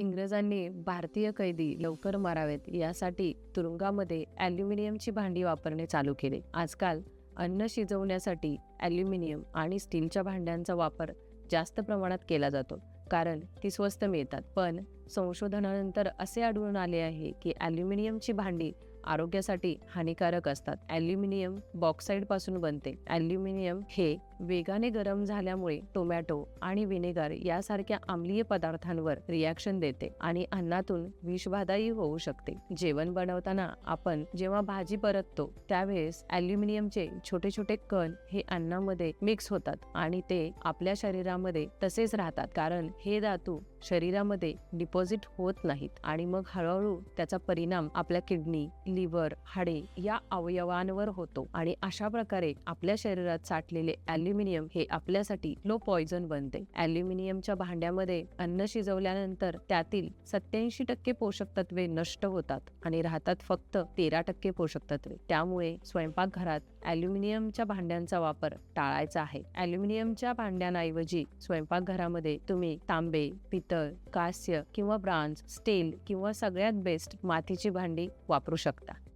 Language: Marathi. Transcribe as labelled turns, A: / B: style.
A: इंग्रजांनी भारतीय कैदी लवकर मारावेत यासाठी तुरुंगामध्ये ॲल्युमिनियमची भांडी वापरणे चालू केले. आजकाल अन्न शिजवण्यासाठी ॲल्युमिनियम आणि स्टीलच्या भांड्यांचा वापर जास्त प्रमाणात केला जातो कारण ती स्वस्त मिळतात. पण संशोधनानंतर असे आढळून आले आहे की ॲल्युमिनियमची भांडी आरोग्यासाठी हानिकारक असतात. ॲल्युमिनियम बॉक्साईडपासून बनते. ॲल्युमिनियम हे वेगाने गरम झाल्यामुळे टोमॅटो आणि विनेगर यासारख्या आम्लीय पदार्थांवर रिॲक्शन देते आणि अन्नातून विषबाधाही होऊ शकते. जेवण बनवताना आपण जेव्हा भाजी परततो त्यावेळेस ॲल्युमिनियमचे छोटे छोटे कण हे अन्नामध्ये मिक्स होतात आणि ते आपल्या शरीरामध्ये तसेच राहतात कारण हे धातू शरीरामध्ये डिपॉझिट होत नाहीत आणि मग हळूहळू त्याचा परिणाम आपल्या किडनी लिव्हर हाडे या अवयवांवर होतो आणि अशा प्रकारे आपल्या शरीरात साठलेले ॲल्युमिनियम हे आपल्यासाठी लो पॉइझन बनते. ॲल्युमिनियमच्या भांड्यामध्ये अन्न शिजवल्यानंतर त्यातील सत्याऐंशी टक्के पोषक तत्वे नष्ट होतात आणि राहतात फक्त तेरा टक्के पोषक तत्वे. त्यामुळे स्वयंपाकघरात ॲल्युमिनियमच्या भांड्यांचा वापर टाळायचा आहे. ॲल्युमिनियमच्या भांड्यांऐवजी स्वयंपाकघरामध्ये तुम्ही तांबे पितळ कांस्य किंवा ब्रांज स्टील किंवा सगळ्यात बेस्ट मातीची भांडी वापरू शकता. 없다.